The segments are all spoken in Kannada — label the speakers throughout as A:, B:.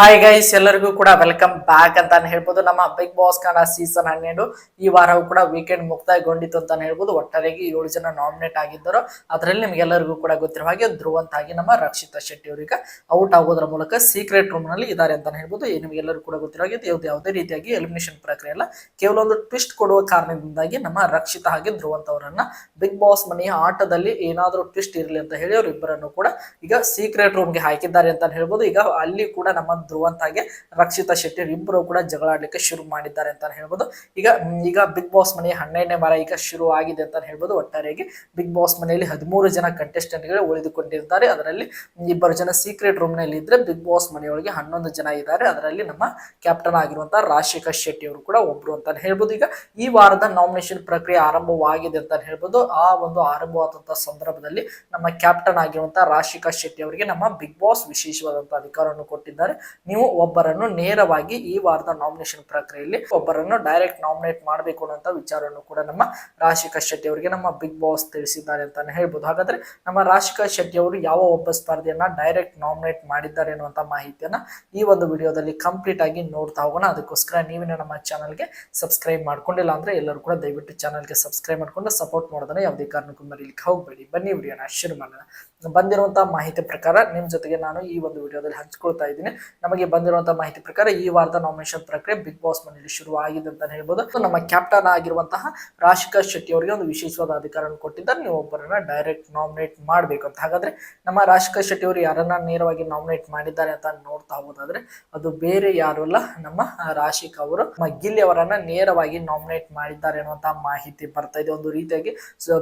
A: ಹಾಯ್ ಗೈಸ್ ಎಲ್ಲರಿಗೂ ಕೂಡ ವೆಲ್ಕಮ್ ಬ್ಯಾಕ್ ಅಂತಾನೆ ಹೇಳ್ಬೋದು. ನಮ್ಮ ಬಿಗ್ ಬಾಸ್ ಕನ್ನಡ ಸೀಸನ್ ಹನ್ನೆರಡು, ಈ ವಾರವೂ ಕೂಡ ವೀಕೆಂಡ್ ಮುಕ್ತಾಯಗೊಂಡಿತ್ತು ಅಂತಾನೆ ಹೇಳ್ಬೋದು. ಒಟ್ಟಾರೆಯಾಗಿ ಏಳು ಜನ ನಾಮಿನೇಟ್ ಆಗಿದ್ದರು. ಅದರಲ್ಲಿ ನಿಮಗೆಲ್ಲರಿಗೂ ಕೂಡ ಗೊತ್ತಿರೋ ಹಾಗೆ ಧ್ರುವಂತಾಗಿ ನಮ್ಮ ರಕ್ಷಿತಾ ಶೆಟ್ಟಿ ಅವರಿಗೆ ಔಟ್ ಆಗೋದ್ರ ಮೂಲಕ ಸೀಕ್ರೆಟ್ ರೂಮ್ನಲ್ಲಿ ಇದ್ದಾರೆ ಅಂತಾನೆ ಹೇಳ್ಬೋದು. ನಿಮಗೆಲ್ಲರೂ ನಿಮ್ಗೆಲ್ಲರಿಗೂ ಕೂಡ ಗೊತ್ತಿರೋ ಹಾಗೆ ಯಾವ್ದು ಯಾವುದೇ ರೀತಿಯಾಗಿ ಎಲಿಮಿನೇಷನ್ ಪ್ರಕ್ರಿಯೆ ಅಲ್ಲ. ಕೇವಲ ಒಂದು ಟ್ವಿಸ್ಟ್ ಕೊಡುವ ಕಾರಣದಿಂದಾಗಿ ನಮ್ಮ ರಕ್ಷಿತಾ ಹಾಗೆ ಧ್ರುವಂತ್ ಅವರನ್ನ ಬಿಗ್ ಬಾಸ್ ಮನೆಯ ಆಟದಲ್ಲಿ ಏನಾದರೂ ಟ್ವಿಸ್ಟ್ ಇರಲಿ ಅಂತ ಹೇಳಿ ಅವರಿಬ್ಬರನ್ನು ಕೂಡ ಈಗ ಸೀಕ್ರೆಟ್ ರೂಮ್ಗೆ ಹಾಕಿದ್ದಾರೆ ಅಂತ ಹೇಳ್ಬೋದು. ಈಗ ಅಲ್ಲಿ ಕೂಡ ನಮ್ಮ ಧ್ರುವಂತ್ ಹಾಗೆ ರಕ್ಷಿತಾ ಶೆಟ್ಟಿ ಇಬ್ಬರು ಕೂಡ ಜಗಳಾಡ್ಲಿಕ್ಕೆ ಶುರು ಮಾಡಿದ್ದಾರೆ ಅಂತ ಹೇಳ್ಬೋದು. ಈಗ ಈಗ ಬಿಗ್ ಬಾಸ್ ಮನೆಯ ಹನ್ನೆರಡನೇ ವಾರ ಈಗ ಶುರು ಆಗಿದೆ ಅಂತ ಹೇಳ್ಬೋದು. ಒಟ್ಟಾರೆಯಾಗಿ ಬಿಗ್ ಬಾಸ್ ಮನೆಯಲ್ಲಿ ಹದಿಮೂರು ಜನ ಕಂಟೆಸ್ಟೆಂಟ್ಗಳು ಉಳಿದುಕೊಂಡಿರ್ತಾರೆ ಅದರಲ್ಲಿ ಇಬ್ಬರು ಜನ ಸೀಕ್ರೆಟ್ ರೂಮ್ನಲ್ಲಿ ಇದ್ರೆ ಬಿಗ್ ಬಾಸ್ ಮನೆಯೊಳಗೆ ಹನ್ನೊಂದು ಜನ ಇದ್ದಾರೆ. ಅದರಲ್ಲಿ ನಮ್ಮ ಕ್ಯಾಪ್ಟನ್ ಆಗಿರುವಂತಹ ರಾಶಿಕಾ ಶೆಟ್ಟಿ ಅವರು ಕೂಡ ಒಬ್ರು ಅಂತ ಹೇಳ್ಬೋದು. ಈಗ ಈ ವಾರದ ನಾಮಿನೇಷನ್ ಪ್ರಕ್ರಿಯೆ ಆರಂಭವಾಗಿದೆ ಅಂತ ಹೇಳ್ಬೋದು. ಆ ಒಂದು ಆರಂಭವಾದಂತಹ ಸಂದರ್ಭದಲ್ಲಿ ನಮ್ಮ ಕ್ಯಾಪ್ಟನ್ ಆಗಿರುವಂತಹ ರಾಶಿಕಾ ಶೆಟ್ಟಿ ಅವರಿಗೆ ನಮ್ಮ ಬಿಗ್ ಬಾಸ್ ವಿಶೇಷವಾದಂತಹ ಅಧಿಕಾರವನ್ನು ಕೊಟ್ಟಿದ್ದಾರೆ. ನೀವು ಒಬ್ಬರನ್ನು ನೇರವಾಗಿ ಈ ವಾರದ ನಾಮಿನೇಷನ್ ಪ್ರಕ್ರಿಯೆಯಲ್ಲಿ ಒಬ್ಬರನ್ನು ಡೈರೆಕ್ಟ್ ನಾಮಿನೇಟ್ ಮಾಡಬೇಕು ಅನ್ನೋಂಥ ವಿಚಾರವನ್ನು ಕೂಡ ನಮ್ಮ ರಾಶಿಕಾ ಶೆಟ್ಟಿ ಅವರಿಗೆ ನಮ್ಮ ಬಿಗ್ ಬಾಸ್ ತಿಳಿಸಿದ್ದಾರೆ ಅಂತಾನೆ ಹೇಳ್ಬೋದು. ಹಾಗಾದ್ರೆ ನಮ್ಮ ರಾಶಿಕಾ ಶೆಟ್ಟಿ ಅವರು ಯಾವ ಒಬ್ಬ ಸ್ಪರ್ಧೆಯನ್ನ ಡೈರೆಕ್ಟ್ ನಾಮಿನೇಟ್ ಮಾಡಿದ್ದಾರೆ ಅನ್ನುವಂಥ ಮಾಹಿತಿಯನ್ನ ಈ ಒಂದು ವಿಡಿಯೋದಲ್ಲಿ ಕಂಪ್ಲೀಟ್ ಆಗಿ ನೋಡ್ತಾ ಹೋಗೋಣ. ಅದಕ್ಕೋಸ್ಕರ ನೀವೇ ನಮ್ಮ ಚಾನಲ್ಗೆ ಸಬ್ಸ್ಕ್ರೈಬ್ ಮಾಡ್ಕೊಂಡಿಲ್ಲ ಅಂದ್ರೆ ಎಲ್ಲರೂ ಕೂಡ ದಯವಿಟ್ಟು ಚಾನಲ್ಗೆ ಸಬ್ಸ್ಕ್ರೈಬ್ ಮಾಡ್ಕೊಂಡು ಸಪೋರ್ಟ್ ಮಾಡೋದನ್ನ ಯಾವುದೇ ಕಾರಣಕ್ಕೂ ಮರೀಲಿಕ್ಕೆ ಹೋಗಬೇಡಿ. ಬನ್ನಿ ವಿಡಿಯೋನ ಶುರು ಮಾಡೋಣ. ಬಂದಿರುವಂತಹ ಮಾಹಿತಿ ಪ್ರಕಾರ ನಿಮ್ಮ ಜೊತೆಗೆ ನಾನು ಈ ಒಂದು ವಿಡಿಯೋದಲ್ಲಿ ಹಂಚ್ಕೊಳ್ತಾ ಇದ್ದೀನಿ. ನಮಗೆ ಬಂದಿರುವಂತಹ ಮಾಹಿತಿ ಪ್ರಕಾರ ಈ ವಾರದ ನಾಮಿನೇಷನ್ ಪ್ರಕ್ರಿಯೆ ಬಿಗ್ ಬಾಸ್ ಮನೆಯಲ್ಲಿ ಶುರು ಆಗಿದೆ ಅಂತ ಹೇಳ್ಬೋದು ನಮ್ಮ ಕ್ಯಾಪ್ಟನ್ ಆಗಿರುವಂತಹ ರಾಶಿಕಾ ಶೆಟ್ಟಿ ಅವರಿಗೆ ಒಂದು ವಿಶೇಷವಾದ ಅಧಿಕಾರವನ್ನು ಕೊಟ್ಟಿದ್ದಾರೆ. ನೀವು ಒಬ್ಬರನ್ನ ಡೈರೆಕ್ಟ್ ನಾಮಿನೇಟ್ ಮಾಡಬೇಕು ಅಂತ. ಹಾಗಾದ್ರೆ ನಮ್ಮ ರಾಶಿಕಾ ಶೆಟ್ಟಿ ಅವರು ಯಾರನ್ನ ನೇರವಾಗಿ ನಾಮಿನೇಟ್ ಮಾಡಿದ್ದಾರೆ ಅಂತ ನೋಡ್ತಾ ಹೋಗೋದಾದ್ರೆ ಅದು ಬೇರೆ ಯಾರು ಅಲ್ಲ, ನಮ್ಮ ರಾಶಿಕಾ ಅವರು ನಮ್ಮ ಗಿಲ್ಲಿ ಅವರನ್ನ ನೇರವಾಗಿ ನಾಮಿನೇಟ್ ಮಾಡಿದ್ದಾರೆ ಅನ್ನುವಂತಹ ಮಾಹಿತಿ ಬರ್ತಾ ಇದೆ. ಒಂದು ರೀತಿಯಾಗಿ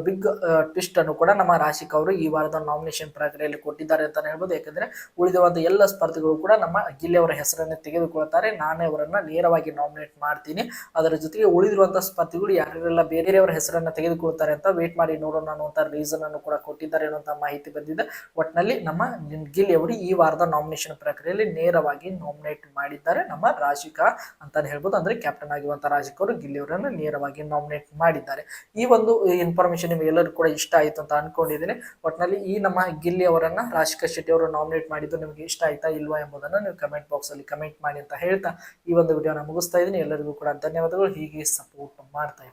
A: ಬಿಗ್ ಟ್ವಿಸ್ಟ್ ಅನ್ನು ಕೂಡ ನಮ್ಮ ರಾಶಿಕಾ ಅವರು ಈ ವಾರದ ನಾಮಿನೇಷನ್ ಪ್ರಕ್ರಿಯೆಯಲ್ಲಿ ಕೊಟ್ಟಿದ್ದಾರೆ ಅಂತ ಹೇಳ್ಬೋದು. ಯಾಕಂದ್ರೆ ಉಳಿದಿರುವಂತಹ ಎಲ್ಲ ಸ್ಪರ್ಧೆಗಳು ಕೂಡ ನಮ್ಮ ಗಿಲ್ಲಿ ಅವರ ಹೆಸರನ್ನು ತೆಗೆದುಕೊಳ್ತಾರೆ. ನಾನೇ ಅವರನ್ನ ನೇರವಾಗಿ ನಾಮಿನೇಟ್ ಮಾಡ್ತೀನಿ. ಅದರ ಜೊತೆಗೆ ಉಳಿದಿರುವಂತಹ ಸ್ಪರ್ಧಿಗಳು ಯಾರೆಲ್ಲ ಬೇರೆಯವರ ಹೆಸರನ್ನ ತೆಗೆದುಕೊಳ್ತಾರೆ ಅಂತ ವೇಟ್ ಮಾಡಿ ನೋಡೋಣ ಅನ್ನುವಂಥ ರೀಸನ್ ಅನ್ನು ಕೂಡ ಕೊಟ್ಟಿದ್ದಾರೆ ಅನ್ನುವಂಥ ಮಾಹಿತಿ ಬಂದಿದೆ. ಒಟ್ನಲ್ಲಿ ನಮ್ಮ ಗಿಲ್ಲಿ ಅವರು ಈ ವಾರದ ನಾಮಿನೇಷನ್ ಪ್ರಕ್ರಿಯೆಯಲ್ಲಿ ನೇರವಾಗಿ ನಾಮಿನೇಟ್ ಮಾಡಿದ್ದಾರೆ. ನಮ್ಮ ರಾಶಿಕಾ ಅಂತ ಹೇಳ್ಬೋದು. ಅಂದ್ರೆ ಕ್ಯಾಪ್ಟನ್ ಆಗಿರುವಂತಹ ರಾಶಿಕಾ ಅವರು ಗಿಲ್ಲಿ ಅವರನ್ನು ನೇರವಾಗಿ ನಾಮಿನೇಟ್ ಮಾಡಿದ್ದಾರೆ. ಈ ಒಂದು ಇನ್ಫಾರ್ಮೇಶನ್ ನಿಮಗೆಲ್ಲರೂ ಕೂಡ ಇಷ್ಟ ಆಯ್ತು ಅಂತ ಅನ್ಕೊಂಡಿದ್ದೀನಿ. ಒಟ್ನಲ್ಲಿ ಈ ನಮ್ಮ ಗಿಲ್ಲಿ ಅವರನ್ನ ರಾಶಿಕಾ ಶೆಟ್ಟಿ ಅವರು ನಾಮಿನೇಟ್ ಮಾಡಿದ್ದು ನಿಮಗೆ ಇಷ್ಟ ಆಯ್ತಾ ಇಲ್ವಾ ಎಂಬುದನ್ನು ನೀವು ಕಮೆಂಟ್ ಬಾಕ್ಸ್ ಅಲ್ಲಿ ಕಮೆಂಟ್ ಮಾಡಿ ಅಂತ ಹೇಳ್ತಾ ಈ ಒಂದು ವಿಡಿಯೋನ ಮುಗಿಸ್ತಾ ಇದ್ದೀನಿ. ಎಲ್ಲರಿಗೂ ಕೂಡ ಧನ್ಯವಾದಗಳು. ಹೀಗೆ ಸಪೋರ್ಟ್ ಮಾಡ್ತಾ